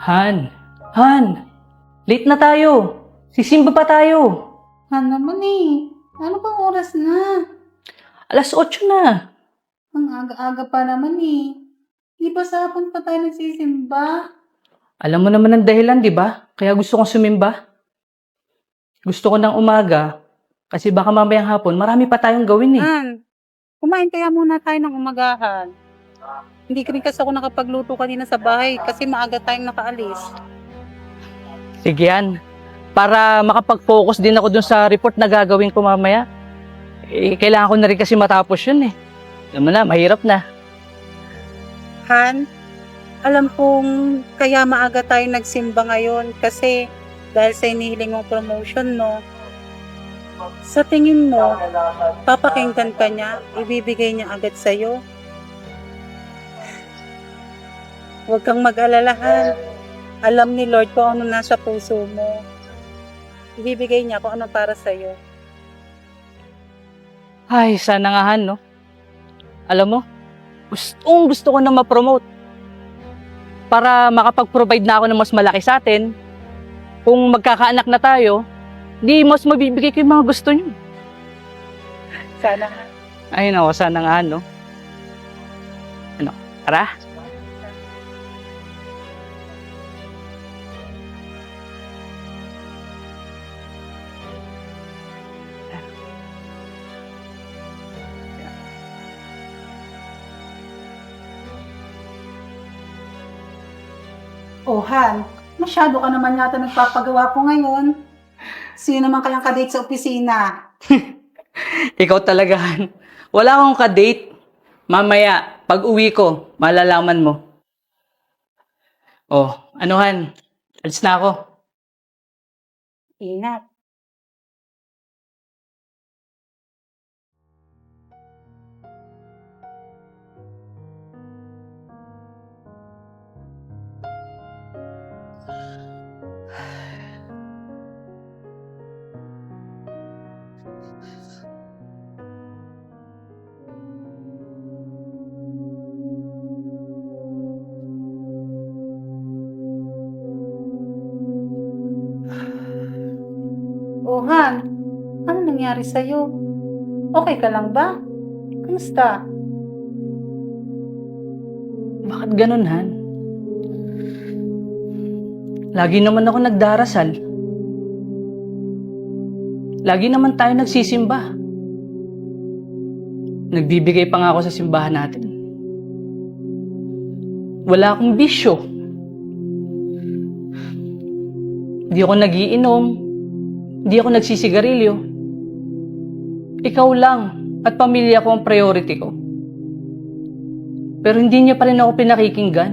Han! Han! Late na tayo! Sisimba pa tayo! Han naman eh. Ano bang oras na? Alas 8 na! Ang aga-aga pa naman eh. Di ba sa hapon pa tayo nagsisimba? Alam mo naman ang dahilan, di ba? Kaya gusto kong sumimba. Gusto ko ng umaga, kasi baka mamayang hapon, marami pa tayong gawin eh. Han, kumain kaya muna tayo ng umagahan. Hindi rin kasi ako nakapagluto kanina sa bahay kasi maaga tayong nakaalis. Sige yan. Para makapag-focus din ako dun sa report na gagawin ko mamaya. Eh, kailangan ko na rin kasi matapos yun eh. Alam mo na, mahirap na. Han, alam kong kaya maaga tayo nagsimba ngayon kasi dahil sa inihiling mong promotion, no? Sa tingin mo, papakinggan ka niya, ibibigay niya agad sa'yo. Huwag kang mag-alala, Han. Alam ni Lord kung ano nasa puso mo. Ibibigay niya kung ano para sa'yo. Ay, sana nga Han, no? Alam mo, gustong gusto ko na ma-promote. Para makapag-provide na ako ng mas malaki sa atin. Kung magkakaanak na tayo, di mas mabibigay ko yung mga gusto niyo. Sana. Ayun ako, sana nga, no? Ano, tara? Oh, Han, masyado ka naman yata nagpapagawa po ngayon. Sino naman kayang kadate sa opisina? Ikaw talaga, Han. Wala akong ka-date. Mamaya, pag uwi ko, malalaman mo. Oh, ano Han? Alis na ako. Ingat. Oh, Han, ano nangyari sa'yo? Okay ka lang ba? Kamusta? Bakit ganun, Han? Lagi naman ako nagdarasal. Lagi naman tayo nagsisimba. Nagbibigay pa nga ako sa simbahan natin. Wala akong bisyo. Hindi ako nagiinom. Hindi ako nagsisigarilyo. Ikaw lang at pamilya ko ang priority ko. Pero hindi niya pa rin ako pinakikinggan.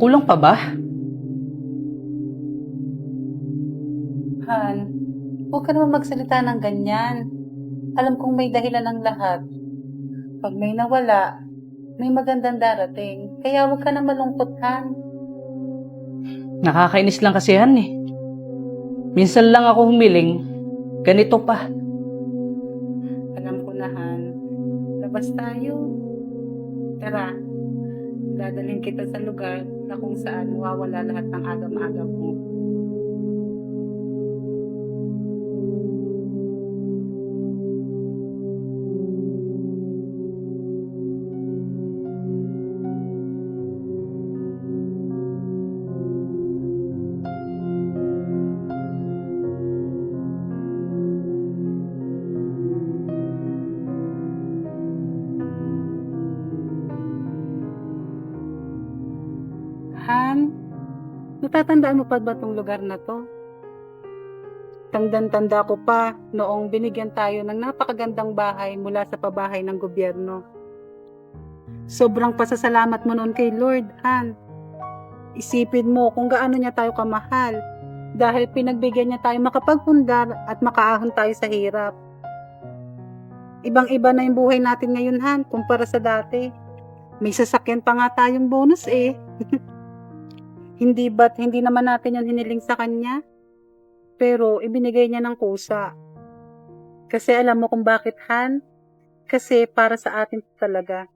Kulang pa ba? Han, huwag ka naman magsalita ng ganyan. Alam kong may dahilan ang lahat. Pag may nawala, may magandang darating. Kaya huwag ka na malungkot, Han. Nakakainis lang kasi yan eh. Minsan lang ako humiling, ganito pa. Alam ko na, Han. Labas tayo. Tara. Dadalhin kita sa lugar na kung saan mawawala lahat ng agam-agam mo. Natatandaan mo pa ba itong lugar na to? Tandang-tanda ko pa noong binigyan tayo ng napakagandang bahay mula sa pabahay ng gobyerno. Sobrang pasasalamat mo noon kay Lord, Han. Isipin mo kung gaano niya tayo kamahal dahil pinagbigyan niya tayo makapagpundar at makaahon tayo sa hirap. Ibang-iba na yung buhay natin ngayon, Han, kumpara sa dati. May sasakyan pa nga tayong bonus eh. Hindi ba't hindi naman natin yan hiniling sa kanya? Pero ibinigay niya ng kusa. Kasi alam mo kung bakit, Han? Kasi para sa atin talaga.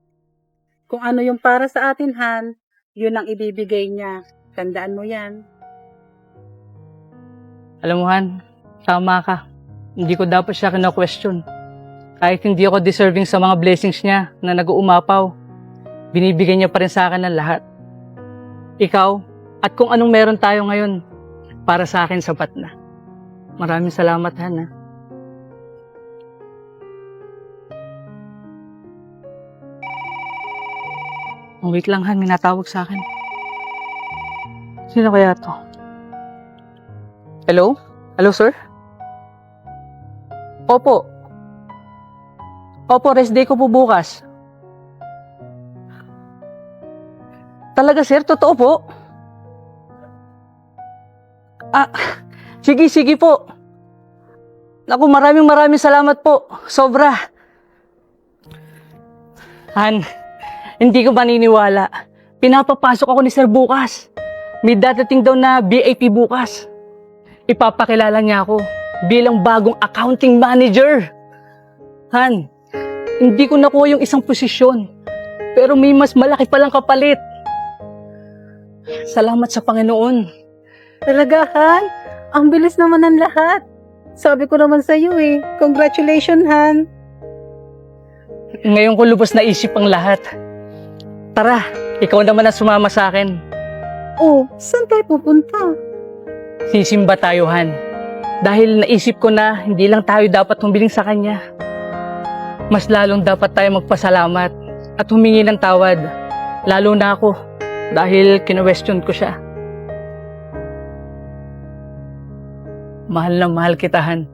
Kung ano yung para sa atin, Han, yun ang ibibigay niya. Tandaan mo yan. Alam mo, Han, tama ka. Hindi ko dapat siya kina-question. Kahit hindi ako deserving sa mga blessings niya na nag-uumapaw, binibigay niya pa rin sa akin ang lahat. Ikaw, at kung anong meron tayo ngayon, para sa akin sapat na. Maraming salamat, Han. ha. Oh, wait lang, Han. May natawag sa akin. Sino kaya to? Hello? Hello, sir? Opo. Opo, rest day ko po bukas. Talaga, sir? Totoo po? Ah, sige, sige po. Naku, maraming maraming salamat po. Sobra. Han, hindi ko maniniwala. Pinapapasok ako ni sir bukas. May dadating daw na VIP bukas. Ipapakilala niya ako bilang bagong accounting manager. Han, hindi ko nakuha yung isang posisyon. Pero may mas malaki palang kapalit. Salamat sa Panginoon. Talaga, Han? Ang bilis naman ng lahat. Sabi ko naman sa iyo eh. Congratulations, Han. Ngayon ko lubos na isip ang lahat. Tara, ikaw naman ang sumama sa akin. Oh, saan tayo pupunta? Sisimba tayo, Han. Dahil naisip ko na hindi lang tayo dapat humiling sa Kanya. Mas lalong dapat tayo magpasalamat at humingi ng tawad. Lalo na ako dahil kino-question ko siya. Mahal na mahal kita, Han.